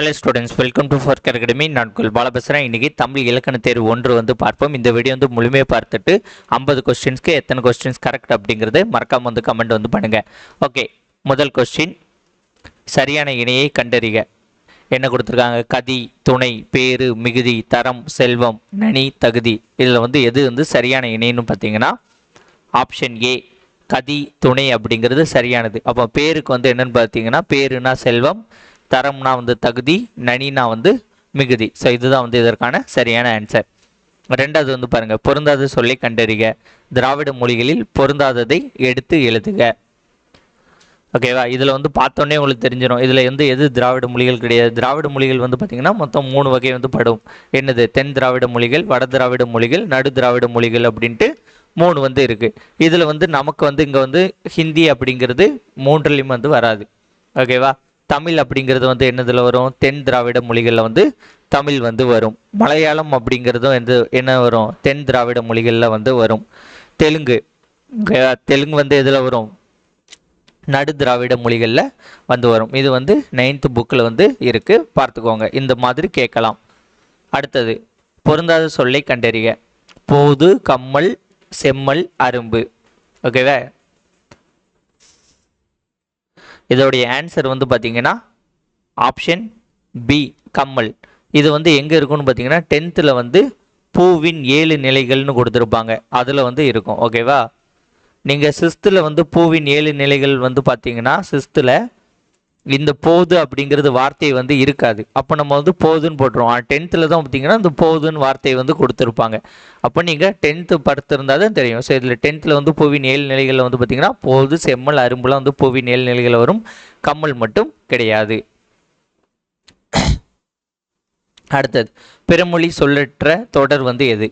Hello students welcome to fork academy நான் குல் பால பேசுகிறேன் இன்றைக்கி தமிழ் இலக்கண தேர்வு ஒன்று வந்து பார்ப்போம். இந்த வீடியோ வந்து முழுமையாக பார்த்துட்டு ஐம்பது கொஸ்டின்ஸ்க்கு எத்தனை கொஸ்டின்ஸ் கரெக்ட் அப்படிங்கிறது மறக்காமல் வந்து கமெண்ட் வந்து பண்ணுங்கள் ஓகே முதல் கொஸ்டின் சரியான இணையை கண்டறிக. என்ன கொடுத்துருக்காங்க? கதி துணை பேரு மிகுதி தரம் செல்வம் நனி தகுதி. இதில் வந்து எது வந்து சரியான இணைன்னு பார்த்தீங்கன்னா ஆப்ஷன் ஏ கதி துணை அப்படிங்கிறது சரியானது. அப்போ பேருக்கு வந்து என்னன்னு பார்த்தீங்கன்னா பேருனா செல்வம் தரம்னா வந்து தகுதி நனினா வந்து மிகுதி. ஸோ இதுதான் வந்து இதற்கான சரியான ஆன்சர் ரெண்டாவது வந்து பாருங்க பொருந்தாத சொல்லை கண்டறிக. திராவிட மொழிகளில் பொருந்தாததை எடுத்து எழுதுக. ஓகேவா இதில் வந்து பார்த்தோன்னே உங்களுக்கு தெரிஞ்சிடும் இதில் வந்து எது திராவிட மொழிகள் கிடையாது. திராவிட மொழிகள் வந்து பார்த்திங்கன்னா மொத்தம் மூணு வகை வந்து படும். என்னது? தென் திராவிட மொழிகள் வட திராவிட மொழிகள் நடு திராவிட மொழிகள் அப்படின்ட்டு மூணு வந்து இருக்குது இதில் வந்து நமக்கு வந்து இங்கே வந்து ஹிந்தி அப்படிங்கிறது மூன்றுலேயும் வந்து வராது. ஓகேவா தமிழ் அப்படிங்கிறது வந்து என்னதில் வரும்? தென் திராவிட மொழிகளில் வந்து தமிழ் வந்து வரும். மலையாளம் அப்படிங்கிறதும் எந்த என்ன வரும்? தென் திராவிட மொழிகளில் வந்து வரும். தெலுங்கு. தெலுங்கு வந்து எதில் வரும்? நடு திராவிட மொழிகளில் வந்து வரும். இது வந்து நைன்த் புக்கில் வந்து இருக்குது பார்த்துக்கோங்க. இந்த மாதிரி கேட்கலாம். அடுத்தது பொருந்தாத சொல்லை கண்டறிக. போது கம்மல் செம்மல் அரும்பு. ஓகேவா இதோடைய ஆன்சர் வந்து பார்த்தீங்கன்னா ஆப்ஷன் பி கம்மல். இது வந்து எங்கே இருக்கும்னு பார்த்தீங்கன்னா டென்த்தில் வந்து பூவின் ஏழு நிலைகள்னு கொடுத்துருப்பாங்க. அதில் வந்து இருக்கும். ஓகேவா நீங்கள் சிஸ்த்தில் வந்து பூவின் ஏழு நிலைகள் வந்து பார்த்தீங்கன்னா சிஸ்த்தில் இந்த போது அப்படிங்கிறது வார்த்தை வந்து இருக்காது. அப்போ நம்ம வந்து போதுன்னு போட்டுருவோம். டென்த்தில் தான் பார்த்தீங்கன்னா இந்த போதுன்னு வார்த்தை வந்து கொடுத்துருப்பாங்க. அப்போ நீங்கள் டென்த்து படுத்திருந்தால் தான் தெரியும். ஸோ இதில் டென்த்தில் வந்து புவி ஏழு நிலைகளில் வந்து பார்த்தீங்கன்னா போது செம்மல் அரும்புலாம் வந்து புவி ஏழு நிலைகள் வரும். கம்மல் மட்டும் கிடையாது. அடுத்தது பிறமொழி சொல்லற்ற தொடர் வந்து எது?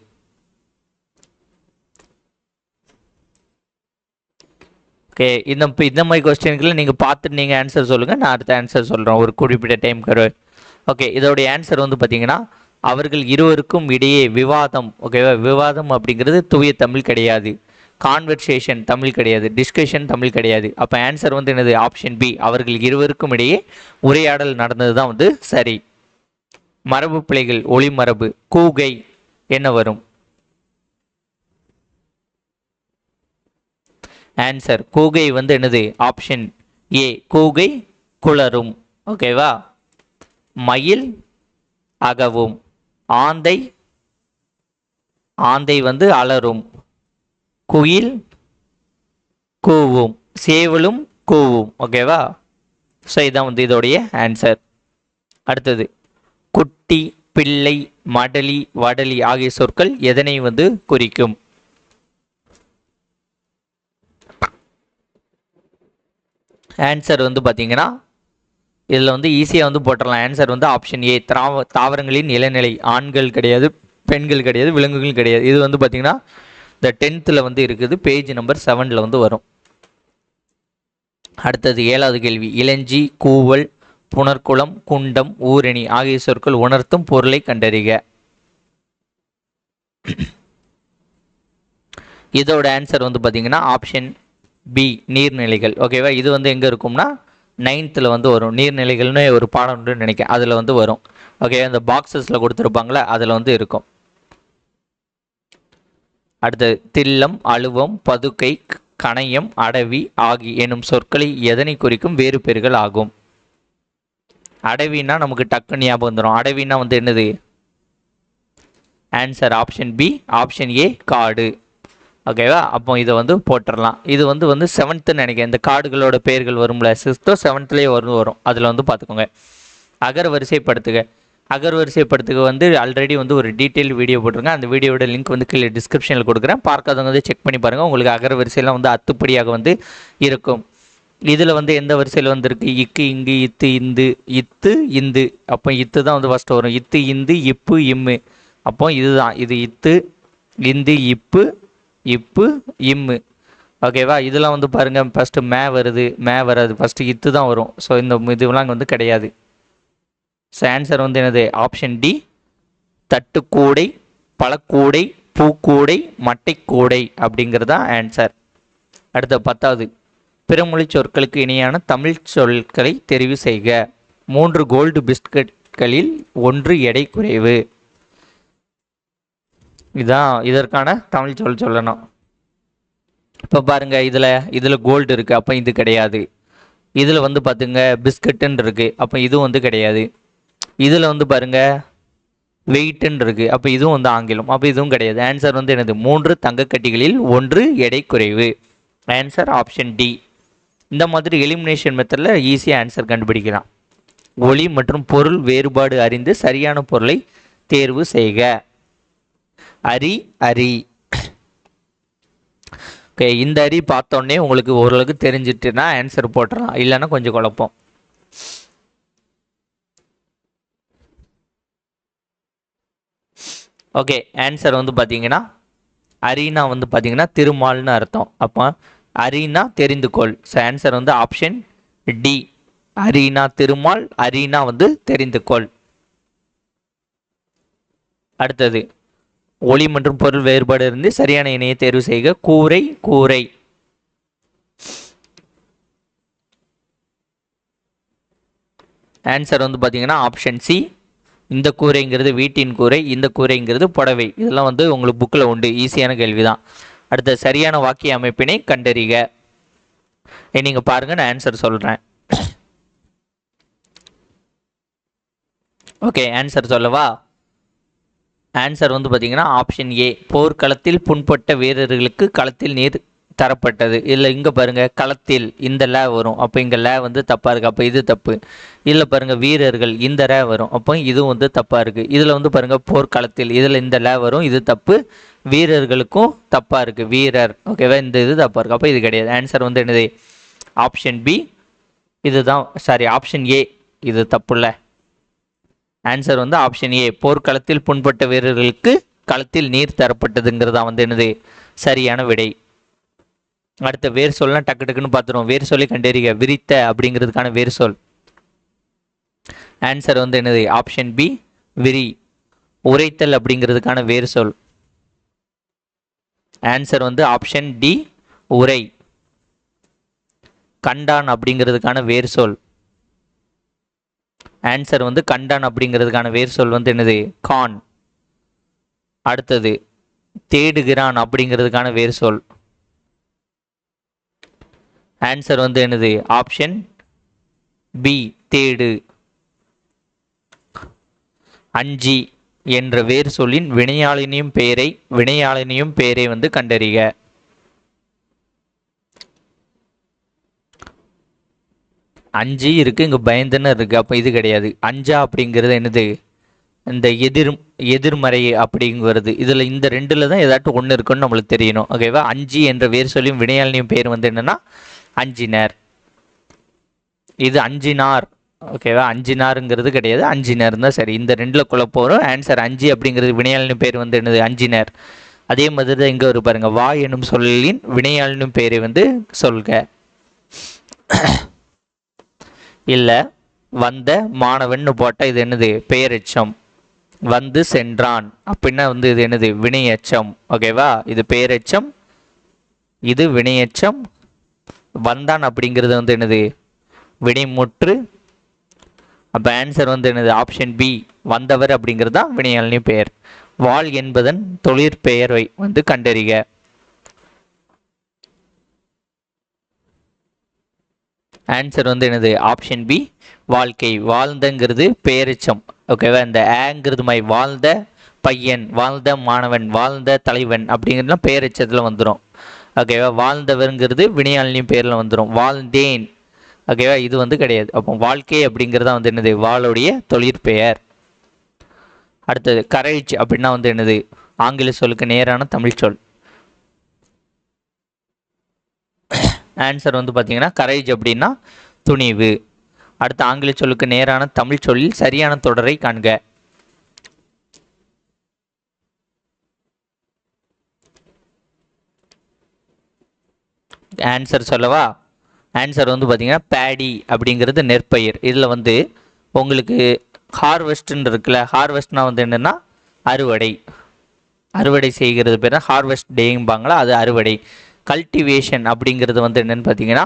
ஓகே இந்த இந்த மாதிரி கொஸ்டினுக்குள்ள நீங்கள் பார்த்துட்டு நீங்கள் ஆன்சர் சொல்லுங்கள் நான் அடுத்த ஆன்சர் சொல்கிறேன் ஒரு குறிப்பிட்ட டைம் கரு ஓகே இதோடைய ஆன்சர் வந்து பார்த்தீங்கன்னா அவர்கள் இருவருக்கும் இடையே விவாதம் ஓகேவா விவாதம் அப்படிங்கிறது தூய தமிழ் கிடையாது. கான்வர்சேஷன் தமிழ் கிடையாது. டிஸ்கஷன் தமிழ் கிடையாது. அப்போ ஆன்சர் வந்து என்னது? ஆப்ஷன் பி அவர்கள் இருவருக்கும் இடையே உரையாடல் நடந்தது தான் வந்து சரி. மரபு பிழைகள் ஒளிமரபு கூகை என்ன வரும்? ஆன்சர் கூகை வந்து என்னது? ஆப்ஷன் ஏ கூகை குளரும் ஓகேவா மயில் அகவும். ஆந்தை ஆந்தை வந்து அலரும் குயில் கூவும். சேவலும் கூவும். ஓகேவா ஸோ இதான் வந்து இதோடைய ஆன்சர் அடுத்தது. குட்டி பிள்ளை மடலி வடலி ஆகிய சொற்கள் எதனை வந்து குறிக்கும்? ஆன்சர் வந்து பார்த்தீங்கன்னா இதில் வந்து ஈஸியாக வந்து போட்டுடலாம். ஆன்சர் வந்து ஆப்ஷன் ஏ தாவ தாவரங்களின் இளநிலை ஆண்கள் கிடையாது பெண்கள் கிடையாது விலங்குகள் கிடையாது. இது வந்து பார்த்தீங்கன்னா இந்த டென்த்தில் வந்து இருக்குது பேஜ் நம்பர் செவனில் வந்து வரும். அடுத்தது ஏழாவது கேள்வி. இளஞ்சி கூவல் புனர்குளம் குண்டம் ஊரணி ஆகிய சொற்கள் உணர்த்தும் பொருளை கண்டறிக. இதோட ஆன்சர் வந்து பார்த்தீங்கன்னா ஆப்ஷன் பி நீர்நிலைகள். ஓகேவா இது வந்து எங்கே இருக்கும்னா நைன்த்தில் வந்து வரும். நீர்நிலைகள்னு ஒரு பாடம்னு நினைக்கிறேன். அதில் வந்து வரும். ஓகே அந்த பாக்ஸஸில் கொடுத்துருப்பாங்களே அதில் வந்து இருக்கும். அடுத்தது தில்லம் அழுவம் பதுக்கை கணையம் அடவி ஆகி எனும் சொற்களை எதனை குறிக்கும்? வேறு பெயர்கள் ஆகும். அடவின்னா நமக்கு டக்கு ஞாபகம் வந்துடும் அடவின்னா வந்து என்னது? Answer option B option A காடு. ஓகேவா அப்போ இதை வந்து போட்டுடலாம் இது வந்து வந்து செவன்த்துன்னு நினைக்கிறேன். இந்த காடுகளோட பெயர்கள் வரும்ல? சிக்ஸ்த்தோ செவன்த்லேயே வரும் வரும். அதில் வந்து பார்த்துக்கோங்க. அகர் வரிசைப்படுத்துக. அகர் வரிசைப்படுத்துக வந்து ஆல்ரெடி வந்து ஒரு டீட்டெயில் வீடியோ போட்டிருக்கேன். அந்த வீடியோட லிங்க் வந்து கீழே டிஸ்கிரிப்ஷனில் கொடுக்குறேன். பார்க்காதவங்க வந்து செக் பண்ணி பாருங்கள் உங்களுக்கு அகர் வரிசையெல்லாம் வந்து அத்துப்படியாக வந்து இருக்கும். இதில் வந்து எந்த வரிசையில் வந்திருக்கு? இக்கு இங்கு இத்து இந்து இத்து இந்து. அப்போ இத்து தான் வந்து ஃபஸ்ட்டு வரும். இத்து இந்து இப்பு இம்மு. அப்போ இதுதான். இது இத்து இந்து இப்பு இப்பு இம்மு. ஓகேவா இதெல்லாம் வந்து பாருங்கள் ஃபஸ்ட்டு மே வருது மே வராது. ஃபஸ்ட்டு இத்து தான் வரும். ஸோ இந்த இதுவெல்லாம் வந்து கிடையாது. ஸோ ஆன்சர் வந்து என்னது? ஆப்ஷன் டி தட்டுக்கூடை பழக்கூடை பூக்கூடை மட்டைக்கூடை அப்படிங்கிறது தான் ஆன்சர் அடுத்த பத்தாவது. பிறமொழி சொற்களுக்கு இணையான தமிழ் சொற்களை தெரிவு செய்க. மூன்று கோல்டு பிஸ்கட்களில் ஒன்று எடை குறைவு. இதான் இதற்கான தமிழ் சொல் சொல்லணும். இப்போ பாருங்க இதில் இதில் கோல்டு இருக்குது அப்போ இது கிடையாது. இதில் வந்து பார்த்துங்க பிஸ்கட்டுன்னு இருக்குது அப்போ இதுவும் வந்து கிடையாது. இதில் வந்து பாருங்க வெயிட்டுன்னு இருக்குது அப்போ இதுவும் வந்து ஆங்கிலம் அப்போ இதுவும் கிடையாது. ஆன்சர் வந்து எனது மூன்று தங்கக்கட்டிகளில் ஒன்று எடை குறைவு. ஆன்சர் ஆப்ஷன் டி இந்த மாதிரி எலிமினேஷன் மெத்தடில் ஈஸியாக ஆன்சர் கண்டுபிடிக்கலாம். ஒளி மற்றும் பொருள் வேறுபாடு அறிந்து சரியான பொருளை தேர்வு செய்க. அரி அரி. ஓகே இந்த அரி பார்த்தோன்னே உங்களுக்கு ஓரளவுக்கு தெரிஞ்சிட்டுனா ஆன்சர் போட்டுடலாம் இல்லைன்னா கொஞ்சம் குழப்பம். ஓகே ஆன்சர் வந்து பார்த்தீங்கன்னா அரினா வந்து பார்த்தீங்கன்னா திருமால்னு அர்த்தம். அப்போ அரினா தெரிந்து கொள் ஸோ ஆன்சர் வந்து ஆப்ஷன் டி அரினா திருமால் அரினா வந்து தெரிந்து கொள் அடுத்தது. ஒளி மற்றும் பொருள் வேறுபாடு இருந்து சரியான இணையை தேர்வு செய்க. கூரை கூரை. ஆன்சர் வந்து பார்த்தீங்கன்னா ஆப்ஷன் சி இந்த கூரைங்கிறது வீட்டின் கூரை இந்த கூரைங்கிறது புடவை. இதெல்லாம் வந்து உங்களுக்கு புக்கில் உண்டு. ஈஸியான கேள்வி தான் அடுத்த சரியான வாக்கிய அமைப்பினை கண்டறிக. நீங்கள் பாருங்க நான் ஆன்சர் சொல்கிறேன் ஓகே ஆன்சர் சொல்லவா? ஆன்சர் வந்து பார்த்தீங்கன்னா ஆப்ஷன் ஏ போர்க்களத்தில் புண்பட்ட வீரர்களுக்கு களத்தில் நீர் தரப்பட்டது. இல்லை இங்கே பாருங்கள் களத்தில் இந்த லே வரும். அப்போ இங்கே லே வந்து தப்பாக இருக்குது அப்போ இது தப்பு. இதில் பாருங்கள் வீரர்கள் இந்த ரே வரும். அப்போ இதுவும் வந்து தப்பாக இருக்குது இதில் வந்து பாருங்க போர்க்களத்தில் இதில் இந்த லே வரும். இது தப்பு. வீரர்களுக்கும் தப்பாக இருக்குது வீரர். ஓகேவா இந்த இது தப்பாக இருக்குது அப்போ இது கிடையாது. ஆன்சர் வந்து என்னது? ஆப்ஷன் பி இதுதான். சாரி ஆப்ஷன் ஏ இது தப்புல்ல ஆன்சர் வந்து ஆப்ஷன் ஏ போர்க்களத்தில் புண்பட்ட வீரர்களுக்கு களத்தில் நீர் தரப்பட்டதுங்கிறதா வந்து என்னது? சரியான விடை. அடுத்த வேர் சொல்லலாம் டக்கு டக்குன்னு பார்த்துருவோம் வேர் சொல்லி கண்டறிக. விரித்த அப்படிங்கிறதுக்கான வேர் சொல். ஆன்சர் வந்து என்னது? ஆப்ஷன் பி விரி. உரைத்தல் அப்படிங்கிறதுக்கான வேர் சொல். ஆன்சர் வந்து ஆப்ஷன் டி உரை. கண்டான் அப்படிங்கிறதுக்கான வேர் சொல். ஆன்சர் வந்து கண்டான் அப்படிங்கிறதுக்கான வேர் சொல் வந்து என்னது? கான் அடுத்தது தேடுகிறான் அப்படிங்கிறதுக்கான வேர் சொல். ஆன்சர் வந்து என்னது? ஆப்ஷன் பி தேடு. அஞ்சி என்ற வேர் சொல்லின் வினையாளினியும் பெயரை வினையாளினியும் பெயரை வந்து கண்டறிக. அஞ்சு இருக்குது இங்கே பயந்துன்னு இருக்குது அப்போ இது கிடையாது. அஞ்சா அப்படிங்கிறது என்னது? இந்த எதிர் எதிர்மறை அப்படிங்கிறது. இதில் இந்த ரெண்டில் தான் ஏதாட்டும் ஒன்று இருக்குன்னு நம்மளுக்கு தெரியணும். ஓகேவா அஞ்சு என்ற வேர் சொல்லியும் வினையாளினியும் பேர் வந்து என்னன்னா அஞ்சினர். இது அஞ்சினார். ஓகேவா அஞ்சினாருங்கிறது கிடையாது. அஞ்சினர் தான் சரி. இந்த ரெண்டில் குழப்பம் ஆன்சர் அஞ்சு அப்படிங்கிறது வினையாளினி பேர் வந்து என்னது? அஞ்சினர். அதே மாதிரி தான் இங்கே ஒரு பாருங்க. வா எனும் சொல்லின் வினையாளினும் பேரை வந்து சொல்க. இல்லை வந்த மாணவன்னு போட்டால் இது என்னது? பெயரெச்சம் வந்து சென்றான். அப்படின்னா வந்து இது என்னது? வினையச்சம். ஓகேவா இது பெயரெச்சம் இது வினையச்சம். வந்தான் அப்படிங்கிறது வந்து என்னது? வினைமுற்று. அப்போ ஆன்சர் வந்து என்னது? ஆப்ஷன் பி வந்தவர் அப்படிங்கிறது தான் வினையாளினி பெயர். வாள் என்பதன் தொழிற்பெயரை வந்து கண்டறிக. ஆன்சர் வந்து என்னது? ஆப்ஷன் பி வாழ்க்கை வாழ்ந்தங்கிறது பேரிச்சம் ஓகேவா இந்த ஏங்கிறது மாதிரி வாழ்ந்த பையன் வாழ்ந்த மாணவன் வாழ்ந்த தலைவன் அப்படிங்கிறதுலாம் பேரிச்சத்தில் வந்துடும் ஓகேவா வாழ்ந்தவருங்கிறது வினையாளினியும் பேரில் வந்துடும் வாழ்ந்தேன். ஓகேவா இது வந்து கிடையாது. அப்போ வாழ்க்கை அப்படிங்கிறதா வந்து என்னது? வாளுடைய தொழிற்பெயர் அடுத்தது கரேஜ் அப்படின்னா வந்து என்னது? ஆங்கில சொல்லுக்கு நேரான தமிழ் சொல். ஆன்சர் வந்து பார்த்தீங்கன்னா கரேஜ் அப்படின்னா துணிவு. அடுத்து ஆங்கில சொல்லுக்கு நேரான தமிழ் சொல்லில் சரியான தொடரை காண்க. ஆன்சர் சொல்லவா? ஆன்சர் வந்து பார்த்தீங்கன்னா பேடி அப்படிங்கிறது நெற்பயிர். இதில் வந்து உங்களுக்கு ஹார்வெஸ்ட்னு இருக்குல்ல ஹார்வெஸ்ட்னா வந்து என்னென்னா அறுவடை. அறுவடை செய்கிறது பேர் ஹார்வெஸ்ட் டேங்பாங்களா அது அறுவடை. கல்டிவேஷன் அப்படிங்கிறது வந்து என்னென்னு பார்த்தீங்கன்னா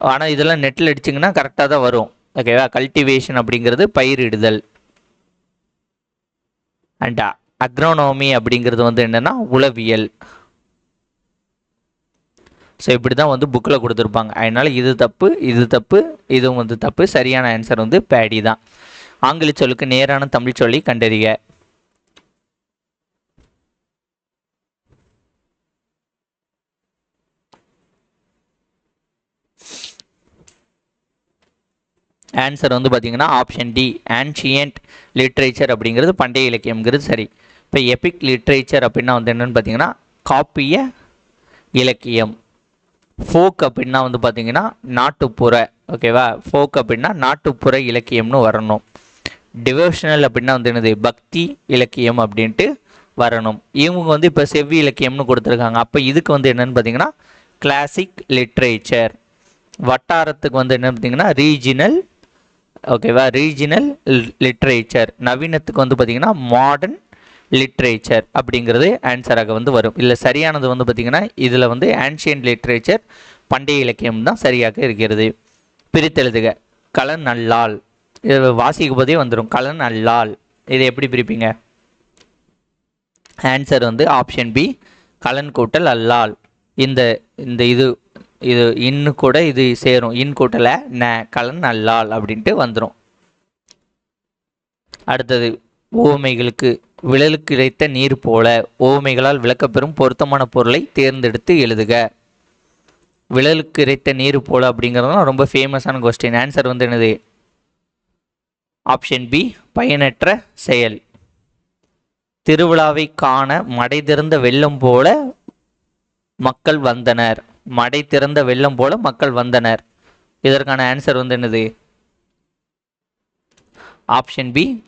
ஆனால் இதெல்லாம் நெட்டில் அடிச்சிங்கன்னா கரெக்டாக தான் வரும். ஓகேவா கல்டிவேஷன் அப்படிங்கிறது பயிரிடுதல். அண்ட் அக்ரோனோமி அப்படிங்கிறது வந்து என்னென்னா உளவியல். ஸோ இப்படி தான் வந்து புக்கில் கொடுத்துருப்பாங்க. அதனால் இது தப்பு இது தப்பு இதுவும் வந்து தப்பு. சரியான ஆன்சர் வந்து பேடி தான் ஆங்கில சொல்லுக்கு நேரான தமிழ் சொல்லி கண்டறிய ஆன்சர் வந்து பார்த்திங்கன்னா ஆப்ஷன் டி ஆன்ஷியன்ட் லிட்ரேச்சர் அப்படிங்கிறது பண்டைய இலக்கியம்ங்கிறது சரி. இப்போ எபிக் லிட்ரேச்சர் அப்படின்னா வந்து என்னென்னு பார்த்தீங்கன்னா காப்பிய இலக்கியம். ஃபோக் அப்படின்னா வந்து பார்த்தீங்கன்னா நாட்டுப்புற ஓகேவா ஃபோக் அப்படின்னா நாட்டுப்புற இலக்கியம்னு வரணும். டிவோஷனல் அப்படின்னா வந்து என்னது? பக்தி இலக்கியம் அப்படின்ட்டு வரணும். இவங்க வந்து இப்போ செவ்வி இலக்கியம்னு கொடுத்துருக்காங்க. அப்போ இதுக்கு வந்து என்னென்னு பார்த்தீங்கன்னா கிளாசிக் லிட்ரேச்சர் வட்டாரத்துக்கு வந்து என்ன பார்த்தீங்கன்னா ரீஜினல் ஓகேவா ரீஜினல் லிட்ரேச்சர் நவீனத்துக்கு வந்து பார்த்தீங்கன்னா மாடர்ன் லிட்ரேச்சர் அப்படிங்கிறது ஆன்சராக வந்து வரும். இல்லை சரியானது வந்து பார்த்திங்கன்னா இதில் வந்து ஆன்ஷியன்ட் லிட்ரேச்சர் பண்டைய இலக்கியம் தான் சரியாக இருக்கிறது. பிரித்தெழுதுக. கலன் அல்லால் இது வாசிக்கும் போதே வந்துடும் கலன் அல்லால் இதை எப்படி பிரிப்பீங்க? ஆன்சர் வந்து ஆப்ஷன் பி கலன் கூட்டல் அல்லால் இந்த இந்த இது இது இன்னு கூட இது சேரும். இன் கூட்டலை ந கலன் நல்லாள் அப்படின்ட்டு வந்துடும் அடுத்தது ஓமைகளுக்கு விழலுக்கு கிடைத்த நீர் போல. ஓமைகளால் விளக்கப்பெறும் பொருத்தமான பொருளை தேர்ந்தெடுத்து எழுதுக. விழலுக்கு இறைத்த நீர் போல அப்படிங்கிறதுலாம் ரொம்ப ஃபேமஸான கொஸ்டின் ஆன்சர் வந்து என்னது? ஆப்ஷன் பி பயனற்ற செயல். திருவிழாவை காண மடை திறந்த வெள்ளம் போல மக்கள் வந்தனர். மடை திறந்த வெள்ளம் போல மக்கள் வந்தனர். இதற்கான ஆன்சர் வந்து என்னது? ஆப்ஷன் பி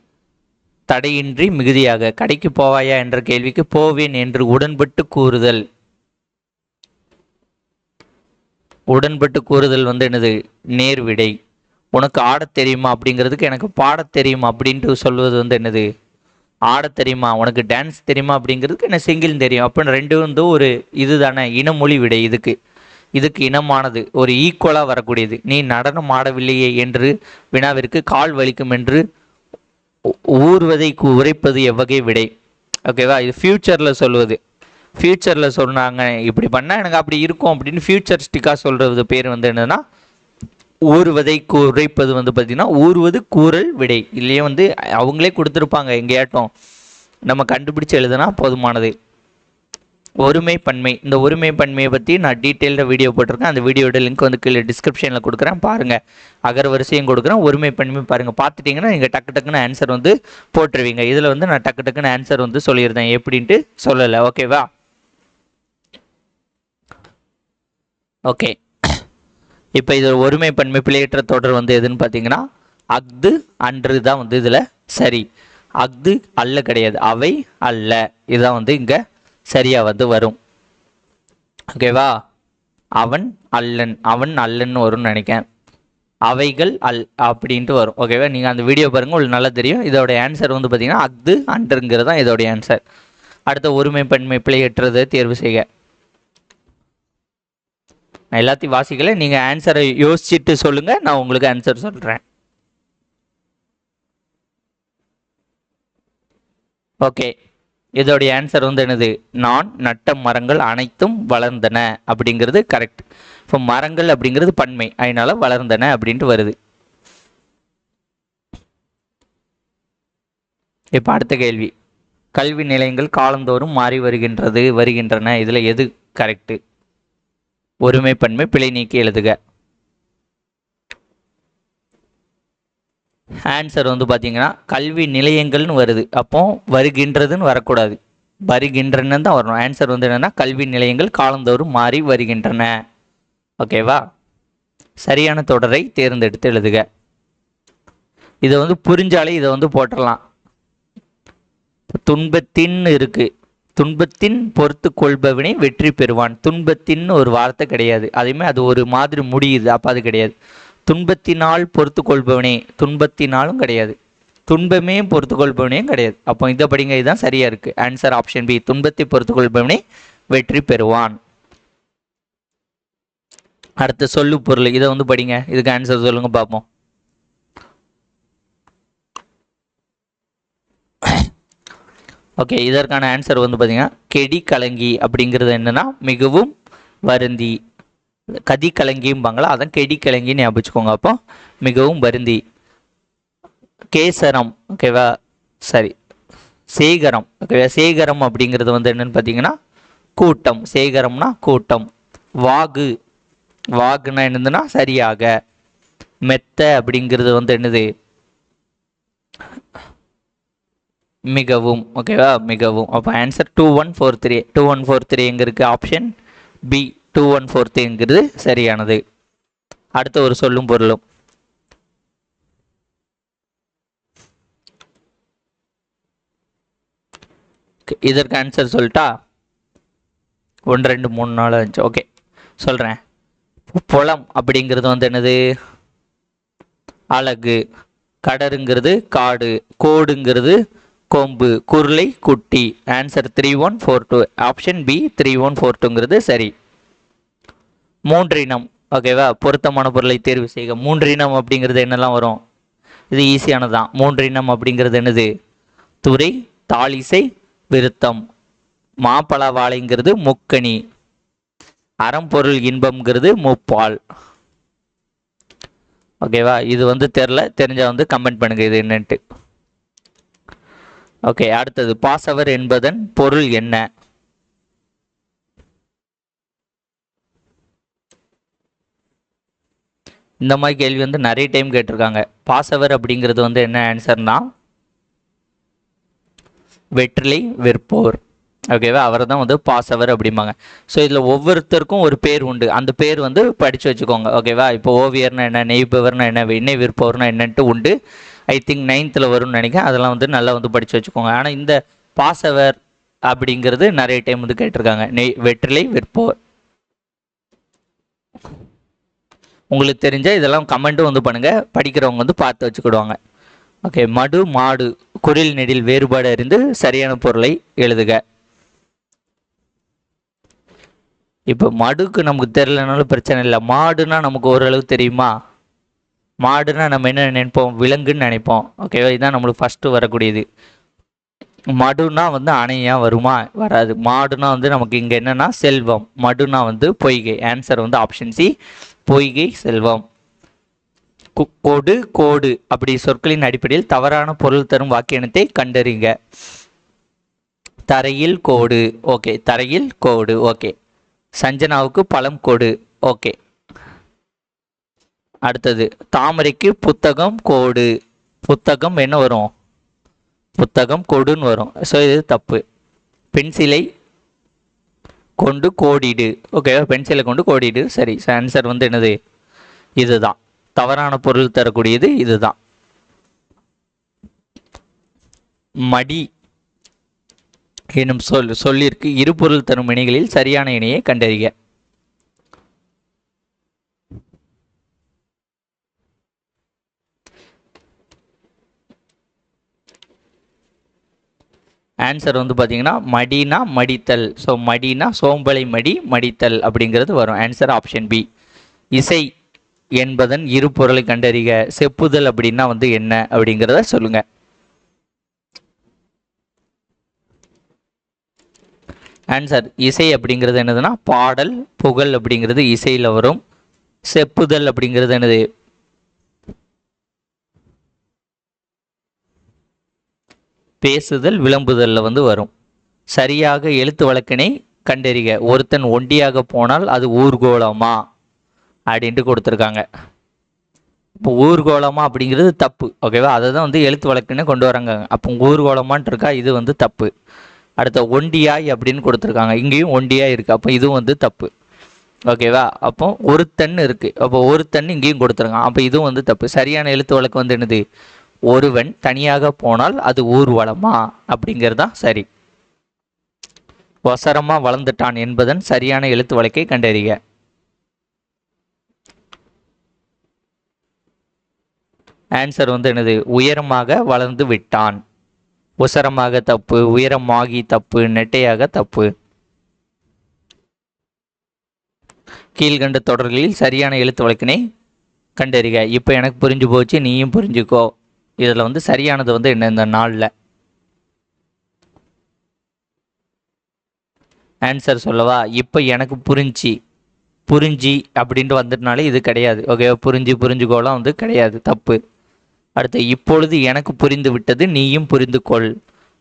தடையின்றி மிகுதியாக. கடைக்கு போவாயா என்ற கேள்விக்கு போவேன் என்று உடன்பட்டு கூறுதல். உடன்பட்டு கூறுதல் வந்து எனது நேர்விடை. உனக்கு ஆடத் தெரியுமா அப்படிங்கிறதுக்கு எனக்கு பாடத் தெரியும் அப்படின்ட்டு சொல்வது வந்து என்னது? ஆடத் தெரியுமா? உனக்கு டான்ஸ் தெரியுமா அப்படிங்கிறதுக்கு என்ன சிங்கிள் தெரியும். அப்படின்னு ரெண்டு வந்து ஒரு இதுதானே இனமொழி விடை இதுக்கு. இதுக்கு இனமானது ஒரு ஈக்குவலாக வரக்கூடியது. நீ நடனம் ஆடவில்லையே என்று வினாவிற்கு கால் வலிக்கும் என்று ஊர்வதை உரைப்பது எவ்வகை விடை? ஓகேவா இது ஃப்யூச்சரில் சொல்லுவது ஃப்யூச்சரில் சொன்னாங்க இப்படி பண்ணால் எனக்கு அப்படி இருக்கும் அப்படின்னு ஃப்யூச்சரிஸ்டிக்காக சொல்கிறது பேர் வந்து என்னன்னா ஊறுவதை குறைப்பது வந்து பார்த்திங்கன்னா ஊறுவது கூறல் விடை. இல்லையே வந்து அவங்களே கொடுத்துருப்பாங்க எங்கேயாட்டும். நம்ம கண்டுபிடிச்சு எழுதுனா போதுமானது. ஒருமை பன்மை. இந்த ஒருமை பன்மையை பற்றி நான் டீட்டெயில்டாக வீடியோ போட்டிருக்கேன். அந்த வீடியோட லிங்க் வந்து கீழே டிஸ்கிரிப்ஷனில் கொடுக்குறேன். பாருங்கள் அகர வரிசையும் கொடுக்குறேன். ஒருமை பன்மை பாருங்கள் பார்த்துட்டிங்கன்னா நீங்கள் டக்கு டக்குன்னு ஆன்சர் வந்து போட்டுருவீங்க. இதில் வந்து நான் டக்கு டக்குன்னு ஆன்சர் வந்து சொல்லியிருந்தேன். எப்படின்ட்டு சொல்லலை. ஓகேவா ஓகே இப்போ இது ஒருமை பன்மை பிழையற்ற தொடர் வந்து எதுன்னு பார்த்தீங்கன்னா அஃது அன்று தான் வந்து இதில் சரி. அஃது அல்ல கிடையாது அவை அல்ல. இதுதான் வந்து இங்கே சரியாக வந்து வரும். ஓகேவா அவன் அல்லன் அவன் அல்லன்னு வரும்னு நினைக்கிறேன். அவைகள் அல் அப்படின்ட்டு வரும். ஓகேவா நீங்கள் அந்த வீடியோ பாருங்கள் உங்களுக்கு நல்லா தெரியும். இதோட ஆன்சர் வந்து பார்த்தீங்கன்னா அஃது அன்றுங்கிறது தான் இதோடைய ஆன்சர் அடுத்த ஒருமை பன்மை பிழையற்றதை தேர்வு செய்க. நான் எல்லாத்தையும் வாசிக்கல. நீங்கள் ஆன்சரை யோசிச்சுட்டு சொல்லுங்கள் நான் உங்களுக்கு ஆன்சர் சொல்கிறேன் ஓகே இதோடைய ஆன்சர் வந்து என்னது? நான் நட்ட மரங்கள் அனைத்தும் வளர்ந்தன அப்படிங்கிறது கரெக்ட் இப்போ மரங்கள் அப்படிங்கிறது பன்மை. அதனால வளர்ந்தன அப்படின்ட்டு வருது. இப்போ அடுத்த கேள்வி. கல்வி நிலையங்கள் காலந்தோறும் மாறி வருகின்றது வருகின்றன. இதில் எது கரெக்டு ஒருமை பன்மை பிழை நீக்கி எழுதுக. ஆன்சர் வந்து பார்த்தீங்கன்னா கல்வி நிலையங்கள்னு வருது. அப்போ வருகின்றதுன்னு வரக்கூடாது. வருகின்றன தான் வரணும். ஆன்சர் வந்து என்னென்னா கல்வி நிலையங்கள் காலந்தோறும் மாறி வருகின்றன. ஓகேவா சரியான தொடரை தேர்ந்தெடுத்து எழுதுக. இதை வந்து புரிஞ்சாலே இதை வந்து போட்டுடலாம் துன்பத்தின் இருக்குது துன்பத்தின் பொறுத்து கொள்பவனே வெற்றி பெறுவான். துன்பத்தின்னு ஒரு வார்த்தை கிடையாது. அதேமாதிரி அது ஒரு மாதிரி முடியுது. அப்போ அது கிடையாது. துன்பத்தினால் பொறுத்து கொள்பவனே துன்பத்தினாலும் கிடையாது. துன்பமே பொறுத்து கொள்பவனே கிடையாது. அப்போ இதை படிங்க இதுதான் சரியாக இருக்குது ஆன்சர் ஆப்ஷன் பி துன்பத்தை பொறுத்து கொள்பவனே வெற்றி பெறுவான். அடுத்த சொல்லு பொருள். இதை வந்து படிங்க. இதுக்கு ஆன்சர் சொல்லுங்க பார்ப்போம் ஓகே இதற்கான ஆன்சர் வந்து பார்த்தீங்கன்னா கெடி கலங்கி அப்படிங்கிறது என்னென்னா மிகவும் வருந்தி. கதி கலங்கியும்பாங்களா? அதான் கெடி கலங்கின்னு ஞாபகம் அப்போ. மிகவும் வருந்தி. கேசரம் ஓகேவா சரி. சேகரம் ஓகேவா சேகரம் அப்படிங்கிறது வந்து என்னன்னு பார்த்தீங்கன்னா கூட்டம். சேகரம்னா கூட்டம். வாகு. வாகுனா என்னதுன்னா சரியாக. மெத்த அப்படிங்கிறது வந்து என்னது? மிகவும் ஓகேவா மிகவும். அப்போ answer two one four three two one four three எங்கே இருக்குது option B two one four த்ரீங்கிறது சரியானது. அடுத்த ஒரு சொல்லும் பொருளும். இதற்கு ஆன்சர் சொல்லிட்டா? ஒன்று ரெண்டு மூணு நாலு அஞ்சு. ஓகே சொல்கிறேன் புலம் அப்படிங்கிறது வந்து என்னது? அழகு. கடருங்கிறது காடு. கோடுங்கிறது கொம்பு குருளை குட்டி. Answer three one four two option B three one four டூங்கிறது சரி. மூன்றினம். ஓகேவா பொருத்தமான பொருளை தேர்வு செய்க. மூன்றினம் அப்படிங்கிறது என்னெல்லாம் வரும்? இது ஈஸியானது. தான் மூன்றினம் அப்படிங்கிறது என்னது? துறை தாளிசை விருத்தம். மாப்பழ வாழைங்கிறது முக்கணி அறம்பொருள் இன்பம்ங்கிறது முப்பால். ஓகேவா இது வந்து தெரில தெரிஞ்சால் வந்து கமெண்ட் பண்ணுங்க. இது என்னன்ட்டு. ஓகே அடுத்தது பாசவர் என்பதன் பொருள் என்ன? இந்த மாதிரி கேள்வி வந்து நிறைய டைம் கேட்டிருக்காங்க. பாசவர் அப்படிங்கிறது வந்து என்ன ஆன்சர்னா வெற்றிலை விற்போர். ஓகேவா அவரை தான் வந்து பாசவர் அப்படிம்பாங்க. ஸோ இதில் ஒவ்வொருத்தருக்கும் ஒரு பேர் உண்டு. அந்த பேர் வந்து படித்து வச்சுக்கோங்க. ஓகேவா இப்போ ஓவியர்னா என்ன நெய்பவர்னா என்ன எண்ணெய் விற்பவர்னா என்னன்ட்டு உண்டு. ஐ திங்க் நைன்த்தில் வரும்னு நினைக்கிறேன். அதெல்லாம் வந்து நல்லா வந்து படித்து வச்சுக்கோங்க. ஆனால் இந்த பாசவர் அப்படிங்கிறது நிறைய டைம் வந்து கேட்டிருக்காங்க. நெய் வெற்றிலை விற்போர். உங்களுக்கு தெரிஞ்ச இதெல்லாம் கமெண்ட்டும் வந்து பண்ணுங்கள் படிக்கிறவங்க வந்து பார்த்து வச்சுக்கிடுவாங்க. ஓகே மடு மாடு குரில் நெடில் வேறுபாடு அறிந்து சரியான பொருளை எழுதுக. இப்போ மடுக்கு நமக்கு தெரியலனாலும் பிரச்சனை இல்லை. மாடுனா நமக்கு ஓரளவு தெரியுமா? மாடுனா நம்ம என்ன நினைப்போம்? விலங்குன்னு நினைப்போம். ஓகேவா இதுதான் நம்மளுக்கு ஃபஸ்ட்டு வரக்கூடியது. மடுனா வந்து அணையா வருமா? வராது. மாடுனா வந்து நமக்கு இங்கே என்னன்னா செல்வம். மடுனா வந்து பொய்கை. ஆன்சர் வந்து ஆப்ஷன் சி பொய்கை செல்வம். கு- கொடு கோடு அப்படி சொற்களின் அடிப்படையில் தவறான பொருள் தரும் வாக்கியத்தை கண்டறிங்க. தரையில் கோடு. ஓகே தரையில் கோடு. ஓகே சஞ்சனாவுக்கு பழம் கொடு. ஓகே அடுத்தது தாமரைக்கு புத்தகம் கோடு. புத்தகம் என்ன வரும்? புத்தகம் கொடுன்னு வரும். ஸோ இது தப்பு. பென்சிலை கொண்டு கோடிடு. ஓகேவா பென்சிலை கொண்டு கோடிடு. சரி ஆன்சர் வந்து என்னது? இதுதான். தவறான பொருள் தரக்கூடியது இதுதான். மடி எனும் சொல் சொல்லிற்கு இரு பொருள் தரும் இணைகளில் சரியான இணையை கண்டறிக. ஆன்சர் வந்து பார்த்தீங்கன்னா மடினா மடித்தல். ஸோ மடினா சோம்பலை மடி மடித்தல் அப்படிங்கிறது வரும். ஆன்சர் ஆப்ஷன் பி இசை என்பதன் இரு பொருளை கண்டறிக. செப்புதல் அப்படின்னா வந்து என்ன அப்படிங்கிறத சொல்லுங்க. ஆன்சர் இசை அப்படிங்கிறது என்னதுன்னா பாடல் புகழ் அப்படிங்கிறது இசையில் வரும். செப்புதல் அப்படிங்கிறது என்னது? பேசுதல் விளம்புதலில் வந்து வரும். சரியாக எழுத்து வழக்கினை கண்டறிக. ஒருத்தன் ஒண்டியாக போனால் அது ஊர்கோலமா அப்படின்ட்டு கொடுத்துருக்காங்க. இப்போ ஊர்கோலமா அப்படிங்கிறது தப்பு. ஓகேவா? அதை தான் வந்து எழுத்து வழக்குன்னு கொண்டு வராங்க. அப்போ ஊர்கோலமான்ட்டு இருக்கா? இது வந்து தப்பு. அடுத்த ஒண்டியாய் அப்படின்னு கொடுத்துருக்காங்க. இங்கேயும் ஒண்டியாய் இருக்குது அப்போ இதுவும் வந்து தப்பு. ஓகேவா? அப்போ ஒருத்தன் இருக்குது அப்போ ஒருத்தன் இங்கேயும் கொடுத்துருக்காங்க அப்போ இதுவும் வந்து தப்பு. சரியான எழுத்து வழக்கு வந்து என்னது? ஒருவன் தனியாக போனால் அது ஊர்வலமா? அப்படிங்கிறது தான் சரி. ஒசரமா வளர்ந்துட்டான் என்பதன் சரியான எழுத்து வழக்கை கண்டறிக. ஆன்சர் வந்து என்னது? உயரமாக வளர்ந்து விட்டான். உசரமாக தப்பு உயரமாகி தப்பு நெட்டையாக தப்பு. கீழ்கண்ட தொடர்களில் சரியான எழுத்து வழக்கினை கண்டறிக. இப்போ எனக்கு புரிஞ்சு போச்சு நீயும் புரிஞ்சுக்கோ. இதில் வந்து சரியானது வந்து என்ன இந்த நாளில்? ஆன்சர் சொல்லவா? இப்போ எனக்கு புரிஞ்சு. புரிஞ்சு அப்படின்ட்டு வந்துட்டனாலே இது கிடையாது. ஓகே புரிஞ்சு புரிஞ்சுக்கோலாம் வந்து கிடையாது. தப்பு. அடுத்து இப்பொழுது எனக்கு புரிந்து விட்டது நீயும் புரிந்து கொள்.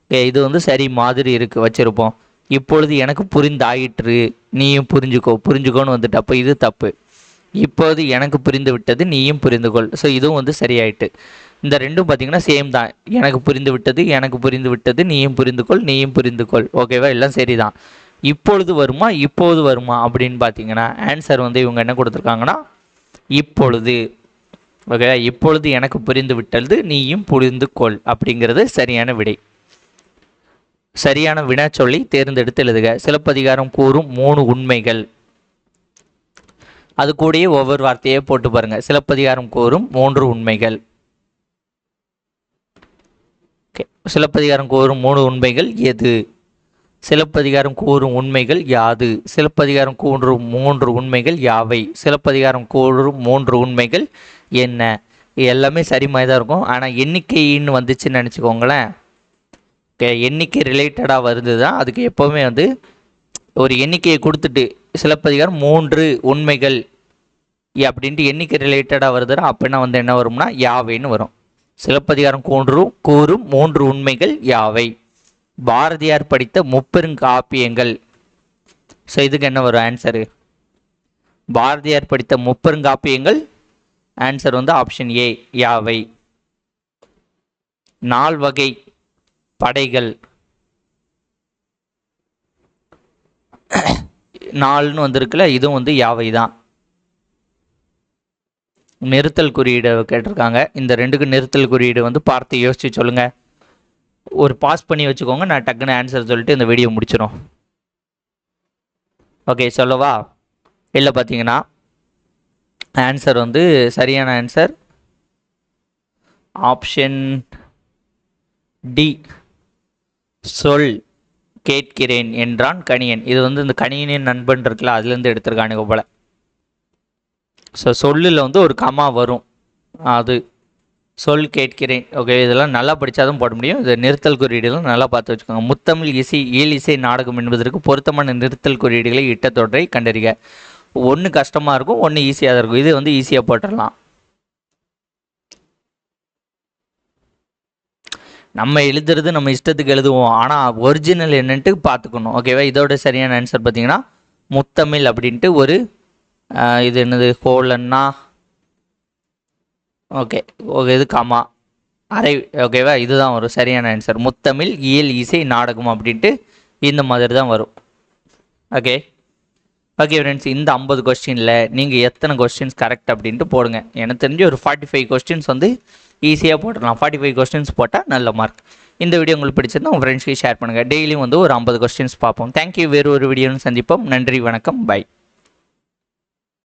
ஓகே இது வந்து சரி மாதிரி இருக்குது வச்சுருப்போம். இப்பொழுது எனக்கு புரிந்தாயிற்று நீயும் புரிஞ்சுக்கோ. புரிஞ்சுக்கோன்னு வந்துட்டு அப்போ இது தப்பு. இப்போது எனக்கு புரிந்து விட்டது நீயும் புரிந்து கொள். ஸோ இதுவும் வந்து சரியாயிட்டு. இந்த ரெண்டும் பார்த்தீங்கன்னா சேம் தான். எனக்கு புரிந்து விட்டது எனக்கு புரிந்து விட்டது நீயும் புரிந்து கொள் நீயும் புரிந்து கொள். ஓகேவா எல்லாம் சரிதான். இப்பொழுது வருமா? இப்போது வருமா? அப்படின்னு பார்த்தீங்கன்னா ஆன்சர் வந்து இவங்க என்ன கொடுத்துருக்காங்கன்னா இப்பொழுது. ஓகே இப்பொழுது எனக்கு புரிந்து விட்டது நீயும் புரிந்து கொள். அப்படிங்கிறது சரியான விடை. சரியான வினா சொல்லி தேர்ந்தெடுத்து எழுதுக. சிலப்பதிகாரம் கூறும் மூணு உண்மைகள். அது கூடயே ஒவ்வொரு வார்த்தையே போட்டு பாருங்க. சிலப்பதிகாரம் கூறும் மூன்று உண்மைகள். சிலப்பதிகாரம் கூறும் மூணு உண்மைகள் எது? சிலப்பதிகாரம் கூறும் உண்மைகள் யாது? சிலப்பதிகாரம் கூறும் மூன்று உண்மைகள் யாவை? சிலப்பதிகாரம் கூறும் மூன்று உண்மைகள் என்ன? எல்லாமே சரி மாதிரி தான் இருக்கும். ஆனால் எண்ணிக்கைன்னு வந்துச்சுன்னு நினச்சிக்கோங்களேன். எண்ணிக்கை ரிலேட்டடாக வருது தான் அதுக்கு எப்போவுமே வந்து ஒரு எண்ணிக்கையை கொடுத்துட்டு சிலப்பதிகாரம் மூன்று உண்மைகள் அப்படின்ட்டு எண்ணிக்கை ரிலேட்டடாக வருதுன்னா அப்படின்னா வந்து என்ன வரும்னா யாவைன்னு வரும். சிலப்பதிகாரம் கூன்றும் கூறும் மூன்று உண்மைகள் யாவை? பாரதியார் படித்த முப்பெருங்காப்பியங்கள் ஸோ இதுக்கு என்ன வரும்? ஆன்சரு பாரதியார் படித்த முப்பெருங்காப்பியங்கள் ஆன்சர் வந்து ஆப்ஷன் ஏ யாவை? நால் வகை படைகள். நாலுன்னு வந்திருக்குல்ல இதுவும் வந்து யாவை தான் நிறுத்தல் குறியீடு கேட்டிருக்காங்க. இந்த ரெண்டுக்கு நிறுத்தல் குறியீடு வந்து பார்த்து யோசிச்சு சொல்லுங்க. ஒரு பாஸ் பண்ணி வச்சுக்கோங்க. நான் டக்குன்னு ஆன்சர் சொல்லிட்டு இந்த வீடியோ முடிச்சிடும் ஓகே சொல்லவா? இல்லை பார்த்தீங்கன்னா ஆன்சர் வந்து சரியான ஆன்சர் ஆப்ஷன் டி சொல் கேட்கிறேன் என்றான் கணியன். இது வந்து இந்த கணியனின் நண்பன் இருக்குல்ல அதுலேருந்து எடுத்திருக்கானுங்க போல. ஸோ சொல்லில் வந்து ஒரு கமா வரும். அது சொல் கேட்கிறேன். ஓகே இதெல்லாம் நல்லா படித்தாதான் போட முடியும். இது நிறுத்தல் குறியீடுகளும் நல்லா பார்த்து வச்சுக்கோங்க. முத்தமிழ் இசை இயல் இசை நாடகம் என்பதற்கு பொருத்தமான நிறுத்தல் குறியீடுகளை இட்ட தொடரை கண்டறிக. ஒன்று கஷ்டமாக இருக்கும் ஒன்று ஈஸியாக தான் இருக்கும். இது வந்து ஈஸியாக போட்டுடலாம். நம்ம எழுதுறது நம்ம இஷ்டத்துக்கு எழுதுவோம். ஆனால் ஒரிஜினல் என்னன்ட்டு பார்த்துக்கணும். ஓகேவா இதோட சரியான ஆன்சர் பார்த்தீங்கன்னா முத்தமிழ் அப்படின்ட்டு ஒரு இது என்னது? கோலன்னா? ஓகே. ஓகே இது கமா. அரை ஓகேவா இதுதான் வரும். சரியான ஆன்சர் முத்தமிழ் இயல் இசை நாடகம் அப்படின்ட்டு இந்த மாதிரி தான் வரும். ஓகே ஓகே ஃப்ரெண்ட்ஸ் இந்த ஐம்பது கொஸ்டினில் நீங்கள் எத்தனை கொஸ்டின்ஸ் கரெக்ட் அப்படின்ட்டு போடுங்க. எனக்கு தெரிஞ்சு ஒரு ஃபார்ட்டி ஃபைவ் கொஸ்டின்ஸ் வந்து ஈஸியாக போட்டுடலாம். ஃபார்ட்டி ஃபைவ் கொஸ்டின்ஸ் போட்டால் நல்ல மார்க் இந்த வீடியோ உங்களுக்கு பிடிச்சிருந்தா உங்கள் ஃப்ரெண்ட்ஸ்க்கு ஷேர் பண்ணுங்கள் டெய்லியும் வந்து ஒரு ஐம்பது கொஸ்டின்ஸ் பார்ப்போம். தேங்க்யூ வேறு ஒரு வீடியோன்னு சந்திப்போம். நன்றி வணக்கம். பை